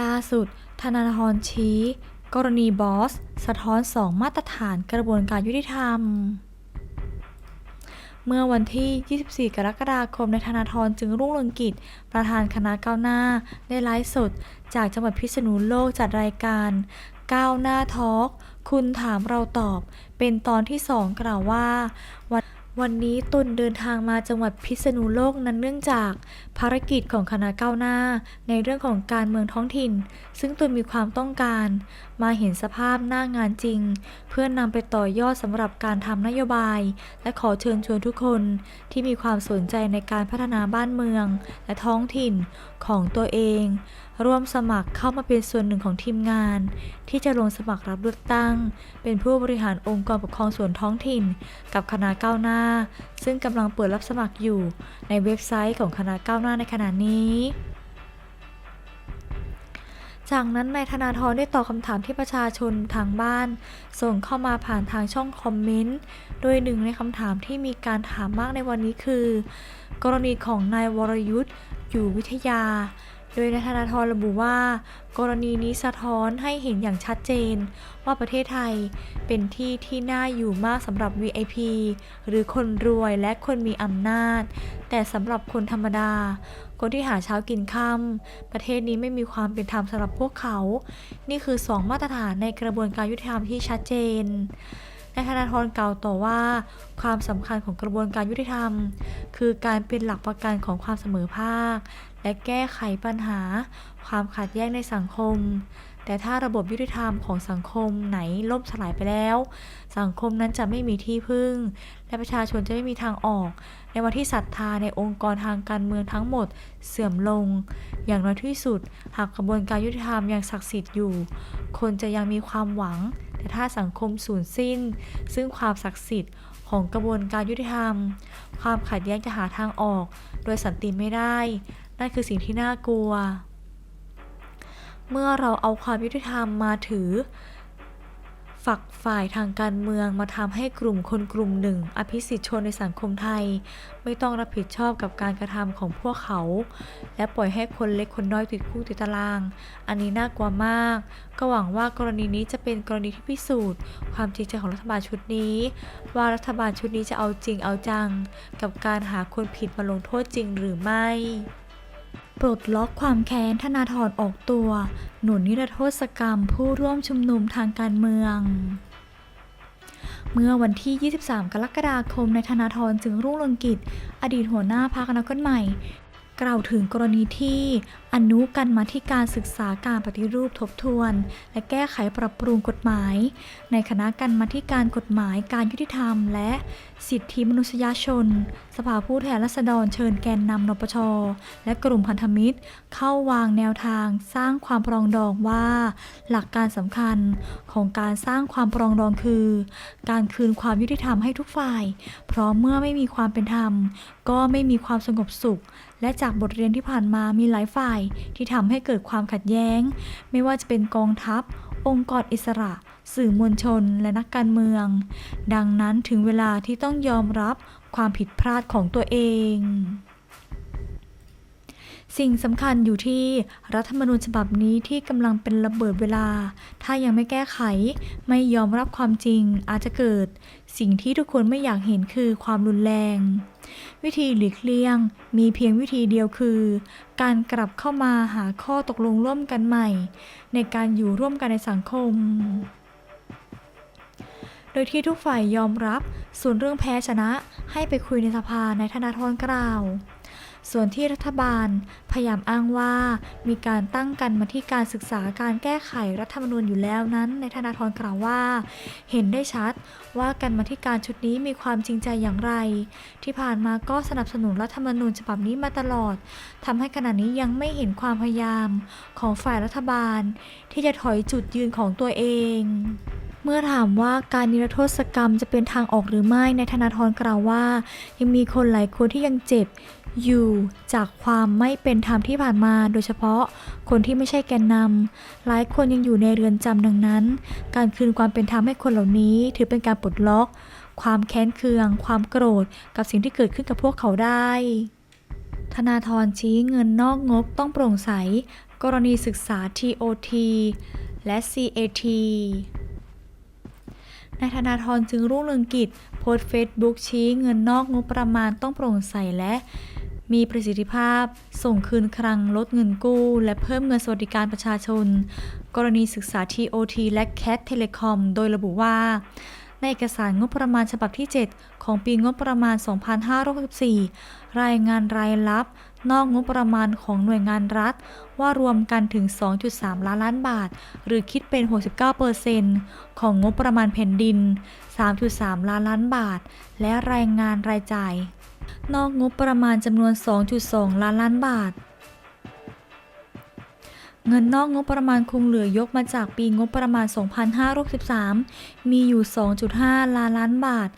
ล่าสุด ธนาธรชี้ กรณีบอส สะท้อนสองมาตรฐานกระบวนการยุติธรรม เมื่อวันที่ 24 กรกฎาคมในธนาธรจึงรุ่งเรืองกิจ ประธานคณะก้าวหน้า ได้ไลฟ์สด จากจังหวัดพิษณุโลกจัดรายการก้าวหน้าทอล์กคุณถามเราตอบ เป็นตอนที่สองกล่าวว่าวัน วันนี้ตนเดินทางมาจังหวัดพิษณุโลกนั้นเนื่องจากภารกิจของคณะก้าวหน้า ในเรื่องของการเมืองท้องถิ่น ซึ่งตนมีความต้องการ มาเห็นสภาพหน้างานจริง เพื่อนนำไปต่อยอดสำหรับการทำนโยบาย และขอเชิญชวนทุกคนที่มีความสนใจในการพัฒนาบ้านเมือง และท้องถิ่นของตัวเอง ร่วมสมัครเข้ามาเป็นส่วนหนึ่งของทีมงาน ที่จะลงสมัครรับเลือกตั้ง เป็นผู้บริหารองค์กรปกครองส่วนท้องถิ่น กับคณะก้าวหน้า ซึ่งกำลังเปิดรับสมัครอยู่ในเว็บไซต์ของคณะก้าวหน้าในขณะนี้จากนั้นนายธนาธรได้ตอบคำถามที่ประชาชนทางบ้าน ส่งเข้ามาผ่านทางช่องคอมเมนต์ โดยหนึ่งในคำถามที่มีการถามมากในวันนี้คือ กรณีของนายวรยุทธ์อยู่วิทยา ดยนายธนาธรระบุว่า กรณีนี้สะท้อนให้เห็นอย่างชัดเจน ว่าประเทศไทยเป็นที่ที่น่าอยู่มากสำหรับ VIP หรือคนรวยและคนมีอำนาจ แต่สำหรับคนธรรมดา คนที่หาเช้ากินค่ำประเทศนี้ไม่มีความเป็นธรรมสำหรับพวกเขา นี่คือสองมาตรฐานในกระบวนการยุติธรรมที่ชัดเจน นายธนาธรกล่าวต่อว่า ความสำคัญของกระบวนการยุติธรรม คือการเป็นหลักประกันของความเสมอภาค และแก้ไขปัญหา ความขัดแย้งในสังคม แต่ถ้าระบบยุติธรรมของสังคมไหนล่มสลายไปแล้ว สังคมนั้นจะไม่มีที่พึ่ง และประชาชนจะไม่มีทางออก ในวันที่ศรัทธาในองค์กรทางการเมืองทั้งหมดเสื่อมลง อย่างน้อยที่สุด หากกระบวนการยุติธรรมยังศักดิ์สิทธิ์อยู่ คนจะยังมีความหวัง แต่ถ้าสังคมสูญสิ้น ซึ่งความศักดิ์สิทธิ์ของกระบวนการยุติธรรม ความขัดแย้งจะหาทางออก โดยสันติไม่ได้ นั่นคือสิ่งที่น่ากลัว เมื่อเราเอาความยุติธรรมมาถือ ฝักฝ่ายทางการเมืองมาทำให้กลุ่มคนกลุ่มหนึ่ง อภิสิทธิชนในสังคมไทย ไม่ต้องรับผิดชอบกับการกระทำของพวกเขา และปล่อยให้คนเล็กคนน้อยติดคุกติดตาราง อันนี้น่ากลัวมาก ก็หวังว่ากรณีนี้จะเป็นกรณีที่พิสูจน์ ความจริงใจของรัฐบาลชุดนี้ ว่ารัฐบาลชุดนี้จะเอาจริงเอาจัง กับการหาคนผิดมาลงโทษจริงหรือไม่ ปลดล็อกความแค้นธนาธรออกตัว หนุนนิรโทษกรรมผู้ร่วมชุมนุมทางการเมือง เมื่อวันที่ 23 กรกฎาคมในธนาธรจึงรุ่งเรืองกิจ อดีตหัวหน้าพรรคอนาคตใหม่ กล่าวถึงกรณีที่อนุกันมาที่การศึกษาการปฏิรูปทบทวน และแก้ไขปรับปรุงกฎหมาย ในคณะกรรมาธิการกฎหมายการยุติธรรม และสิทธิมนุษยชน สภาผู้แทนราษฎรเชิญแกนนำนปช และกลุ่มพันธมิตร เข้าวางแนวทางสร้างความปรองดองว่า หลักการสำคัญของการสร้างความปรองดองคือ การคืนความยุติธรรมให้ทุกฝ่าย เพราะเมื่อไม่มีความเป็นธรรม ก็ไม่มีความสงบสุข และจะากบทเรียนที่ผ่านมามีหลายฝ่ายที่ทำให้เกิดความขัดแย้ง ไม่ว่าจะเป็นกองทัพ องค์กรอิสระ สื่อมวลชน และนักการเมือง ดังนั้นถึงเวลาที่ต้องยอมรับความผิดพลาดของตัวเอง สิ่งสำคัญอยู่ที่รัฐธรรมนูญฉบับนี้ที่กำลังเป็นระเบิดเวลา ถ้ายังไม่แก้ไข ไม่ยอมรับความจริงอาจจะเกิด สิ่งที่ทุกคนไม่อยากเห็นคือความรุนแรง วิธีหลีกเลี่ยง มีเพียงวิธีเดียวคือ การกลับเข้ามาหาข้อตกลงร่วมกันใหม่ ในการอยู่ร่วมกันในสังคมโดยที่ทุกฝ่ายยอมรับ ส่วนเรื่องแพ้ชนะให้ไปคุยในสภาในธนาธรกล่าว ส่วนที่รัฐบาลพยายามอ้างว่ามีการตั้งกันมาที่การศึกษาการแก้ไขรัฐธรรมนูญอยู่แล้วนั้นในธนาธรกล่าวว่า เห็นได้ชัดว่ากันมาที่การชุดนี้มีความจริงใจอย่างไร ที่ผ่านมาก็สนับสนุนรัฐธรรมนูญฉบับนี้มาตลอดทำให้ขณะนี้ยังไม่เห็นความพยายามของฝ่ายรัฐบาล ที่จะถอยจุดยืนของตัวเอง เมื่อถามว่าการนิรโทษกรรมจะเป็นทางออกหรือไม่ในธนาธรกล่าวว่า ยังมีคนหลายคนที่ยังเจ็บอยู่จากความไม่เป็นธรรมที่ผ่านมา โดยเฉพาะคนที่ไม่ใช่แกนนำหลายคนยังอยู่ในเรือนจำดังนั้น การคืนความเป็นธรรมให้คนเหล่านี้ ถือเป็นการปลดล็อก ความแค้นเคือง ความโกรธ กับสิ่งที่เกิดขึ้นกับพวกเขาได้ ธนาธรชี้เงินนอกงบต้องโปร่งใส กรณีศึกษา TOT และ CAT นายธนาธรจึงรุ่งเรืองกิจ โพสต์เฟซบุ๊กชี้เงินนอกงบประมาณต้องโปร่งใสและมีประสิทธิภาพ ส่งคืนคลังลดเงินกู้ และเพิ่มเงินสวัสดิการประชาชน กรณีศึกษา TOT และ CAT Telecom โดยระบุว่า ในเอกสารงบประมาณฉบับที่ 7 ของปีงบประมาณ 2564 รายงานรายรับ นอกงบประมาณของหน่วยงานรัฐ ว่ารวมกันถึง 2.3 ล้านล้านบาท หรือคิดเป็น 69%ของงบประมาณแผ่นดิน 3.3 ล้านล้านบาท และรายงานรายจ่าย นอกงบประมาณจำนวน 2.2 ล้านล้านบาท เงินนอกงบประมาณคงเหลือยกมาจากปีงบประมาณ 2563 มีอยู่ 2.5 ล้านล้านบาท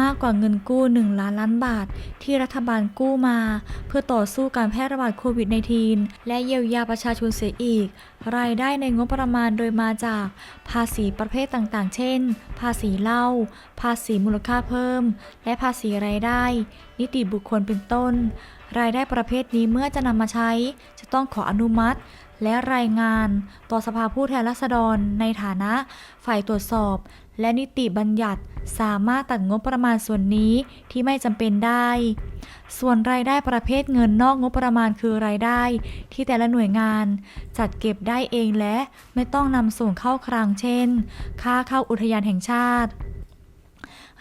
มากกว่าเงินกู้ 1 ล้านล้านบาท ที่รัฐบาลกู้มา เพื่อต่อสู้การแพร่ระบาดโควิด -19 และเยียวยาประชาชนเสียอีก รายได้ในงบประมาณโดยมาจากภาษีประเภทต่างๆ เช่น ภาษีเหล้า ภาษีมูลค่าเพิ่ม และภาษีรายได้ นิติบุคคลเป็นต้น รายได้ประเภทนี้เมื่อจะนำมาใช้ จะต้องขออนุมัติ และรายงานต่อสภาผู้แทนราษฎรในฐานะฝ่ายตรวจสอบ และนิติบัญญัติสามารถตัดงบประมาณส่วนนี้ที่ไม่จำเป็นได้ ส่วนรายได้ประเภทเงินนอกงบประมาณคือรายได้ ที่แต่ละหน่วยงาน จัดเก็บได้เองและไม่ต้องนำส่งเข้าคลังเช่น ค่าเข้าอุทยานแห่งชาติ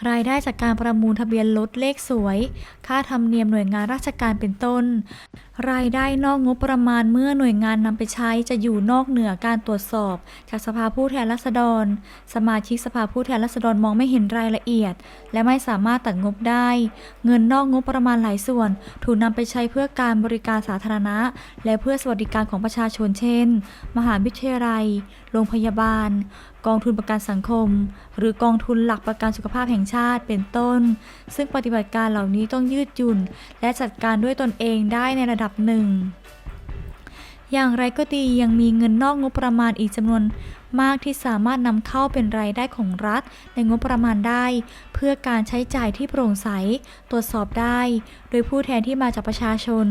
รายได้จากการประมูลทะเบียนรถเลขสวย ค่าธรรมเนียมหน่วยงานราชการเป็นต้น รายได้นอกงบประมาณเมื่อหน่วยงานนำไปใช้จะอยู่นอกเหนือการตรวจสอบ จากสภาผู้แทนราษฎร สมาชิกสภาผู้แทนราษฎรมองไม่เห็นรายละเอียด และไม่สามารถตัดงบได้ เงินนอกงบประมาณหลายส่วน ถูกนำไปใช้เพื่อการบริการสาธารณะ และเพื่อสวัสดิการของประชาชนเช่น มหาวิทยาลัย โรงพยาบาล กองทุนประกันสังคม หรือกองทุนหลักประกันสุขภาพแห่งชาติเป็นต้น ซึ่งปฏิบัติการเหล่านี้ต้องยืดหยุ่น และจัดการด้วยตนเองได้ในระดับหนึ่งอย่างไรก็ดียังมีเงินนอกงบประมาณอีกจำนวนมากที่สามารถนำเข้าเป็นรายได้ของรัฐในงบประมาณได้ เพื่อการใช้จ่ายที่โปร่งใส ตรวจสอบได้ โดยผู้แทนที่มาจากประชาชน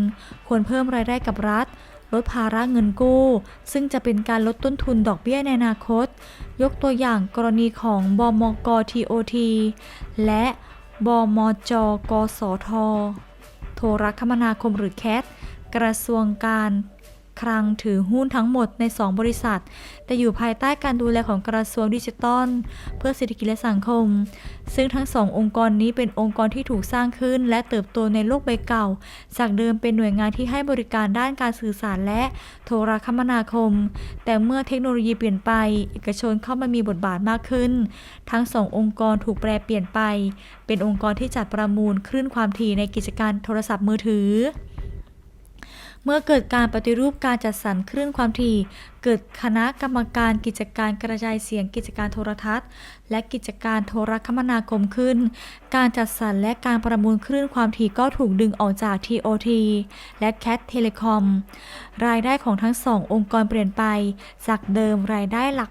ควรเพิ่มรายได้กับรัฐ ลดภาระเงินกู้ ซึ่งจะเป็นการลดต้นทุนดอกเบี้ยในอนาคต ยกตัวอย่างกรณีของบมก TOT และบมจกสท โทรคมนาคมหรือแคท กระทรวงการคลังถือหุ้นทั้งหมดใน 2 บริษัท แต่อยู่ภายใต้การดูแลของกระทรวงดิจิทัล เพื่อเศรษฐกิจและสังคม ซึ่งทั้งสององค์กรนี้เป็นองค์กรที่ถูกสร้างขึ้น และเติบโตในโลกใบเก่า จากเดิมเป็นหน่วยงานที่ให้บริการด้านการสื่อสารและโทรคมนาคม แต่เมื่อเทคโนโลยีเปลี่ยนไป เอกชนเข้ามามีบทบาทมากขึ้น ทั้งสององค์กรถูกแปลเปลี่ยนไป เป็นองค์กรที่จัดประมูลคลื่นความถี่ในกิจการโทรศัพท์มือถือ เมื่อเกิดการปฏิรูปการจัดสรรคลื่นความถี่ เกิดคณะกรรมการกิจการกระจายเสียงกิจการโทรทัศน์ และกิจการโทรคมนาคมขึ้น การจัดสรรและการประมูลคลื่นความถี่ก็ถูกดึงออกจาก TOT และ CAT Telecom รายได้ของทั้งสององค์กรเปลี่ยนไป จากเดิมรายได้หลัก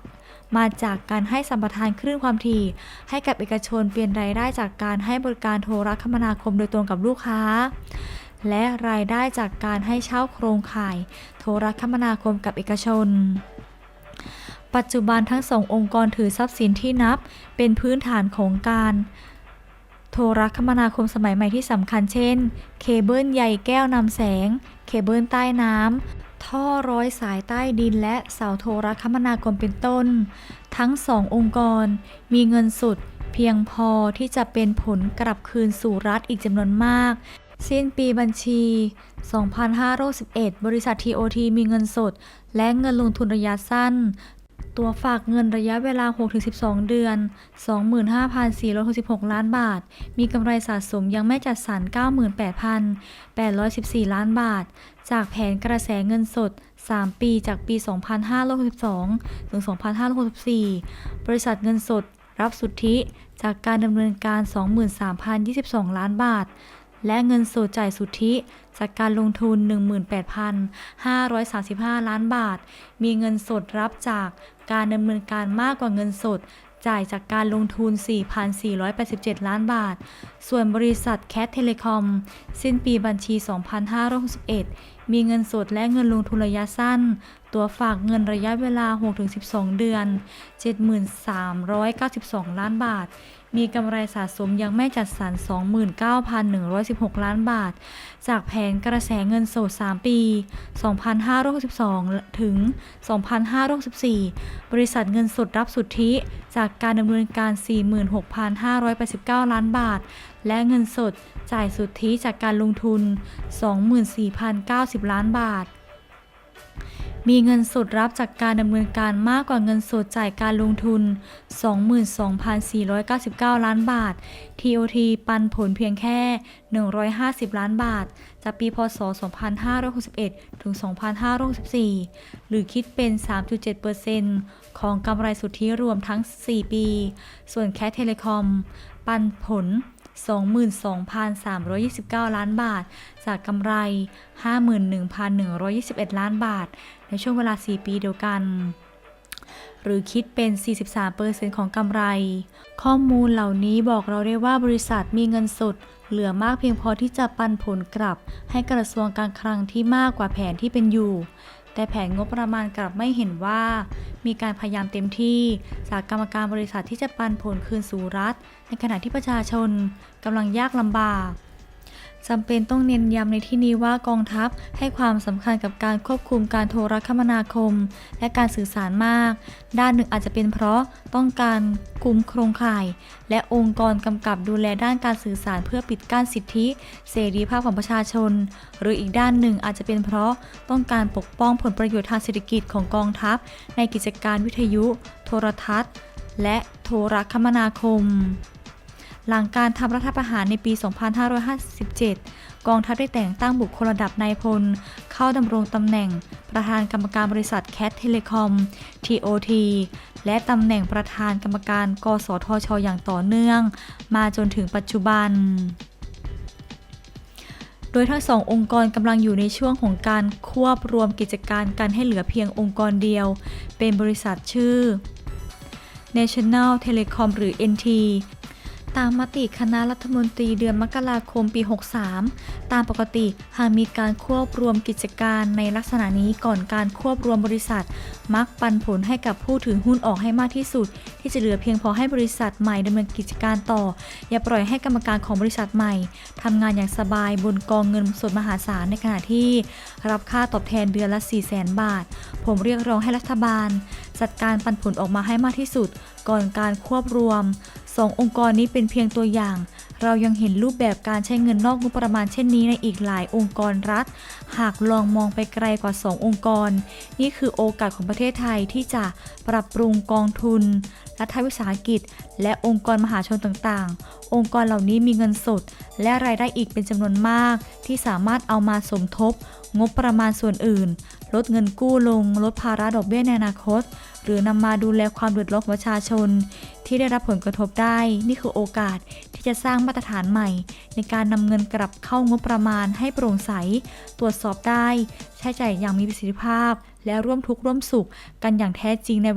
มาจากการให้สัมปทานคลื่นความถี่ ให้กับเอกชนเปลี่ยนรายได้จากการให้บริการโทรคมนาคมโดยตรงกับลูกค้า และรายได้จากการให้เช่าโครงข่าย โทรคมนาคมกับเอกชน ปัจจุบันทั้งสององค์กรถือทรัพย์สินที่นับ เป็นพื้นฐานของการโทรคมนาคมสมัยใหม่ที่สำคัญเช่น เคเบิลใยแก้วนำแสง เคเบิลใต้น้ำ ท่อร้อยสายใต้ดินและเสาโทรคมนาคมเป็นต้น ทั้งสององค์กรมีเงินสุดเพียงพอที่จะเป็นผลกลับคืนสู่รัฐอีกจำนวนมาก สิ้นปีบัญชี 2511 บริษัท TOT มีเงินสด และเงินลงทุนระยะสั้น ตัวฝากเงินระยะเวลา 6-12 เดือน 25,466 ล้านบาท มีกำไรสะสมยังไม่จัดสรร 98,814 ล้านบาท จากแผนกระแสเงินสด 3 ปีจากปี 2562 ถึง 2564 บริษัทเงินสดรับสุทธิจากการดำเนินการ 23,022 ล้านบาท และเงินสดจ่ายสุทธิจากการลงทุน 18,535 ล้านบาท มีเงินสดรับจากการดำเนินการมากกว่าเงินสดจ่ายจากการลงทุน 4,487 ล้านบาท ส่วนบริษัทแคทเทเลคอม สิ้นปีบัญชี 2561 มีเงินสดและเงินลงทุนระยะสั้น ตัวฝากเงินระยะเวลา 6-12 เดือน 73,92 ล้านบาท มีกำไรสะสมยังไม่จัดสรร 29,116 ล้านบาท จากแผนกระแสเงินสด 3 ปี 2562 ถึง 2564 บริษัทเงินสดรับสุทธิ จากการดำเนินการ 46,589 ล้านบาท และเงินสดจ่ายสุทธิจากการลงทุน 24,090 ล้านบาท มีเงินสดรับจากการดำเนินการมากกว่าเงินสดจ่ายการลงทุน 22,499 ล้านบาท TOT ปันผลเพียงแค่ 150 ล้านบาท จากปีพศ 2561 ถึง 2564 หรือคิดเป็น 3.7%ของกำไรสุทธิรวมทั้ง 4 ปี ส่วนแคทเทเลคอม ปันผล 22,329 ล้านบาท จากกำไร 51,121 ล้านบาท ในช่วงเวลา 4 ปีเดียวกัน หรือคิดเป็น 43%ของกำไร ข้อมูลเหล่านี้บอกเราได้ว่าบริษัทมีเงินสดเหลือมากเพียงพอที่จะปันผลกลับ ให้กระทรวงการคลังที่มากกว่าแผนที่เป็นอยู่ แต่แผนงบประมาณกลับไม่เห็นว่า มีการพยายามเต็มที่จากกรรมการบริษัทที่จะปันผลคืนสู่รัฐ ในขณะที่ประชาชนกำลังยากลำบาก จำเป็นต้องเน้นย้ำในที่นี้ว่ากองทัพให้ความสำคัญกับการควบคุมการโทรคมนาคม และการสื่อสารมาก ด้านหนึ่งอาจจะเป็นเพราะต้องการคุมโครงข่าย และองค์กรกำกับดูแลด้านการสื่อสารเพื่อปิดกั้นสิทธิ เสรีภาพของประชาชน หรืออีกด้านหนึ่งอาจจะเป็นเพราะต้องการปกป้องผลประโยชน์ทางเศรษฐกิจของกองทัพ ในกิจการวิทยุ โทรทัศน์ และโทรคมนาคม หลังการทำรัฐประหารในปี 2557 กองทัพได้แต่งตั้งบุคคลระดับนายพล เข้าดำรงตำแหน่ง ประธานกรรมการบริษัทแคทเทเลคอม TOT และตำแหน่งประธานกรรมการ กสทช อย่างต่อเนื่อง มาจนถึงปัจจุบัน โดยทั้งสององค์กรกำลังอยู่ในช่วงของการควบรวมกิจการกันให้เหลือเพียงองค์กรเดียว เป็นบริษัทชื่อ National Telecom หรือ NT ตามมติคณะรัฐมนตรีเดือนมกราคมปี 63 ตามปกติหากมีการควบรวมกิจการในลักษณะนี้ก่อนการควบรวมบริษัท มักปันผลให้กับผู้ถือหุ้นออกให้มากที่สุด ที่จะเหลือเพียงพอให้บริษัทใหม่ดำเนินกิจการต่อ อย่าปล่อยให้กรรมการของบริษัทใหม่ทำงานอย่างสบายบนกองเงินสดมหาศาลในขณะที่ รับค่าตอบแทนเดือนละ 4 0 0 0 0 0 บาท ผมเรียกร้องให้รัฐบาล จัดการปันผลออกมาให้มากที่สุด ก่อนการควบรวม สององค์กรนี้เป็นเพียงตัวอย่าง เรายังเห็นรูปแบบการใช้เงินนอกงบประมาณเช่นนี้ในอีกหลายองค์กรรัฐ หากลองมองไปไกลกว่า 2 องค์กร นี่คือโอกาสของประเทศไทยที่จะปรับปรุงกองทุน รัฐวิสาหกิจ และองค์กรมหาชนต่างๆ องค์กรเหล่านี้มีเงินสด และรายได้อีกเป็นจำนวนมาก ที่สามารถเอามาสมทบ งบประมาณส่วนอื่น ลดเงินกู้ลง ลดภาระดอกเบี้ยในอนาคต หรือนำมาดูแลความเดือดร้อนประชาชน ที่ได้รับผลกระทบได้ นี่คือโอกาสที่จะสร้างมาตรฐานใหม่ ในการนำเงินกลับเข้างบประมาณให้โปร่งใส ตรวจสอบได้ ใช้จ่ายอย่างมีประสิทธิภาพ และร่วมทุกข์ร่วมสุขกันอย่างแท้จริงใน